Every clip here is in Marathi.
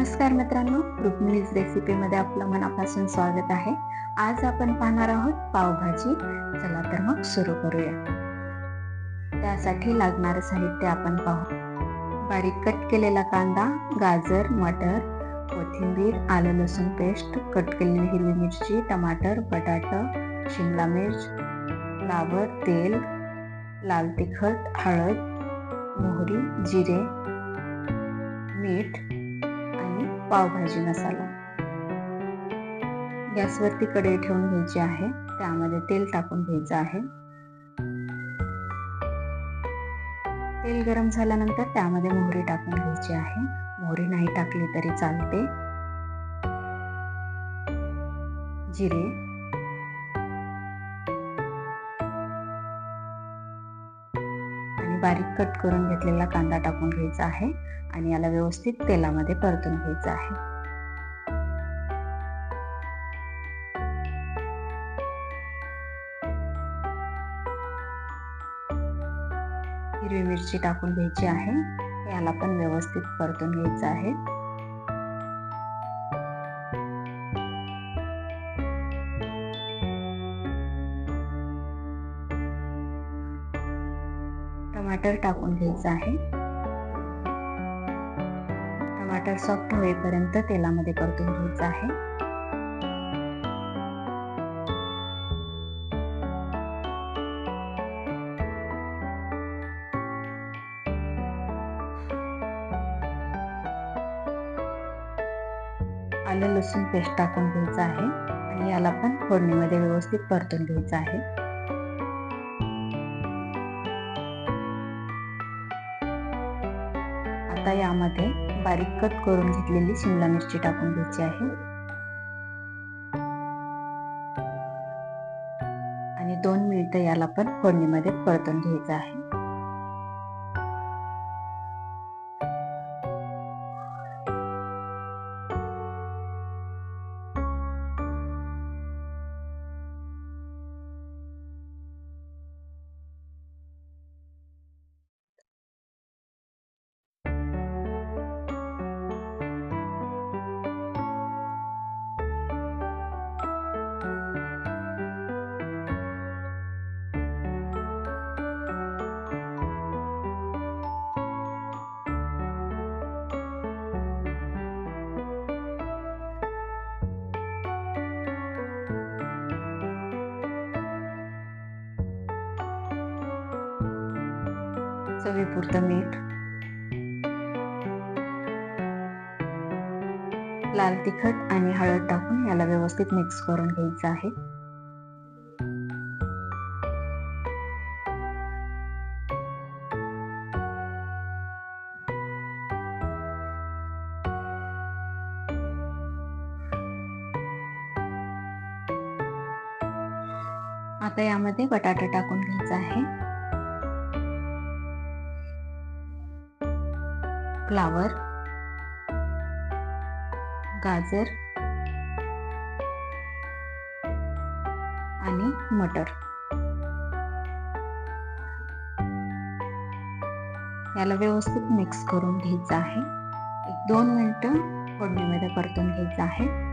नमस्कार मित्रांनो रुक्मिणीज रेसिपीमध्ये आपलं मनापासून स्वागत आहे. आज आपण पाहणार आहोत पावभाजी. चला तर मग सुरू करूया. त्यासाठी लागणारं साहित्य आपण पाहू. बारीक कट केलेला कांदा गाजर मटर कोथिंबीर आलं लसूण पेस्ट कट केलेली हिरवी मिरची टमाटर बटाटा शिमला मिर्च फ्लावर तेल लाल तिखट हळद मोहरी जिरे मीठ पावभाजी मसाला. गॅसवरती कढई ठेवून घ्यायची आहे. त्यामध्ये तेल टाकून घ्यायचं आहे. तेल गरम झाल्यानंतर त्यामध्ये मोहरी टाकून घ्यायची आहे. मोहरी नाही टाकली तरी चालते. जिरे बारीक कट करून घेतलेला कांदा टाकून घ्यायचा आहे आणि याला व्यवस्थित तेलामध्ये परतून घ्यायचं आहे. हिरवी मिरची टाकून घ्यायची आहे. याला पण व्यवस्थित परतून घ्यायचं आहे. टमाटर टाकून घ्यायचं आहे. टमाटर सॉफ्ट होईपर्यंत तेलामध्ये परतून घ्यायचं आहे. आलं लसूण पेस्ट टाकून घ्यायचं आहे. आणि याला पण फोडणीमध्ये व्यवस्थित परतून घ्यायचं आहे. आता यामध्ये बारीक कट करून घेतलेली शिमला मिरची टाकून घ्यायची आहे. आणि दोन मिनिटं याला पण फोडणीमध्ये परतून घ्यायचं आहे. चवीपुरतं मीठ लाल तिखट आणि हळद टाकून याला व्यवस्थित मिक्स करून घ्यायचं आहे. आता यामध्ये बटाटा टाकून घ्यायचा आहे. फ्लावर गाजर आणि मटर. याला व्यवस्थित मिक्स करून घ्यायचं आहे. एक दोन मिनटं फोडणीमध्ये परतून घ्यायचं आहे.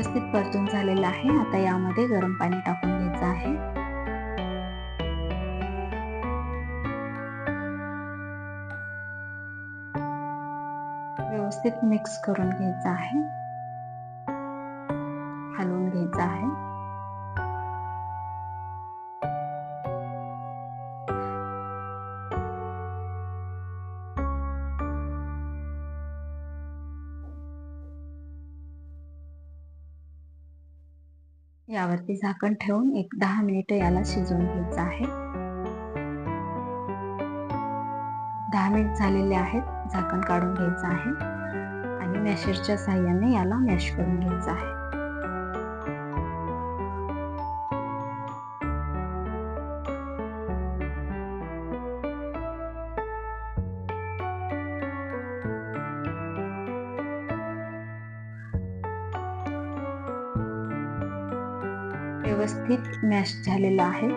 व्यवस्थित परतून झालेलं आहे. आता यामध्ये गरम पाणी टाकून घ्यायचं आहे. व्यवस्थित मिक्स करून घ्यायचं आहे. हलवून घ्यायचं आहे. यावरती झाकण ठेवून एक दहा मिनिट याला शिजवून घ्यायचं आहे. दहा मिनिट झालेले आहेत झाकण काढून घ्यायचं आहे. आणि मॅशरच्या साह्याने याला मॅश करून घ्यायचं आहे. व्यवस्थित मॅश झालेला आहे.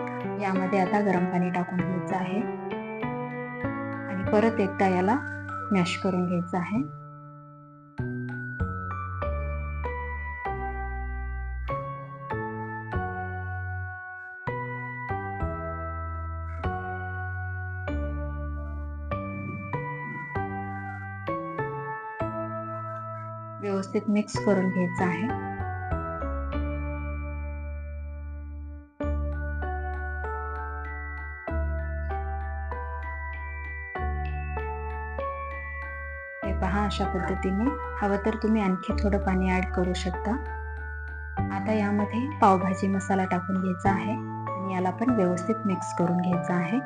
यामध्ये आता गरम पाणी टाकून घ्यायचं आहे. आणि परत एकदा याला मॅश करून घ्यायचं आहे. व्यवस्थित मिक्स करून घ्यायचं आहे. पहा अशा पद्धतीने. हवं तर तुम्ही आणखी थोडं पाणी ऍड करू शकता. आता यामध्ये पावभाजी मसाला टाकून घ्यायचा आहे. आणि याला पण व्यवस्थित मिक्स करून घ्यायचा आहे.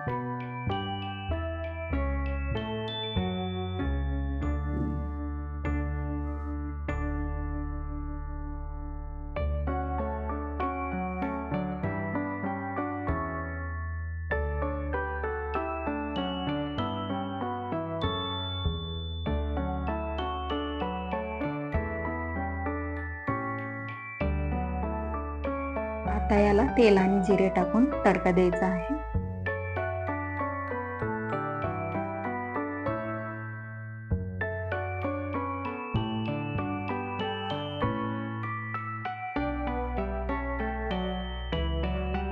आता याला तेल आणि जिरे टाकून तडका द्यायचा आहे.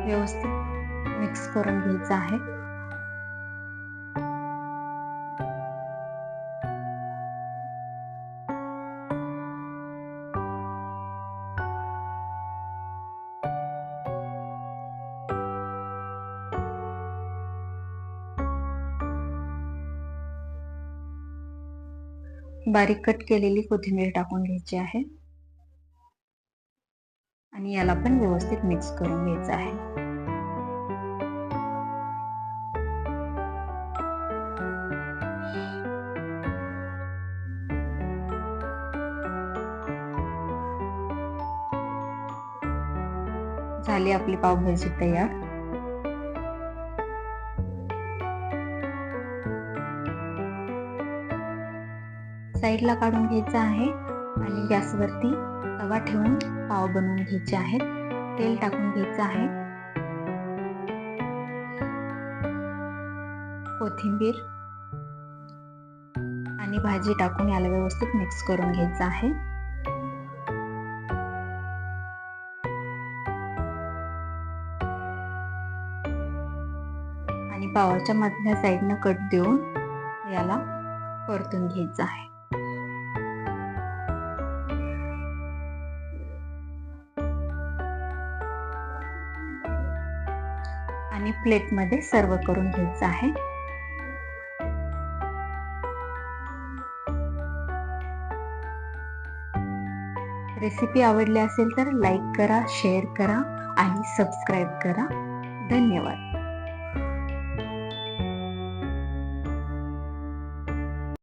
व्यवस्थित मिक्स करून घ्यायचं आहे. बारीक कट केलेली कोथिंबीर टाकून घ्यायची आहे. आणि याला पण व्यवस्थित मिक्स करून घ्यायचं आहे. झाली आपली पावभाजी तयार. साईडला काढून घ्यायचं आहे आणि गॅसवरती तवा ठेवून पाव बनवून घ्यायचे आहेत. तेल टाकून घ्यायचं आहे. कोथिंबीर आणि भाजी टाकून याला व्यवस्थित मिक्स करून घ्यायचं आहे. आणि पावाच्या मधल्या साईडनं कट देऊन याला परतून घ्यायचं आहे. प्लेटमध्ये सर्व करून घ्यायचं आहे. रेसिपी आवडली असेल तर लाईक करा शेअर करा आणि सबस्क्राईब करा. धन्यवाद.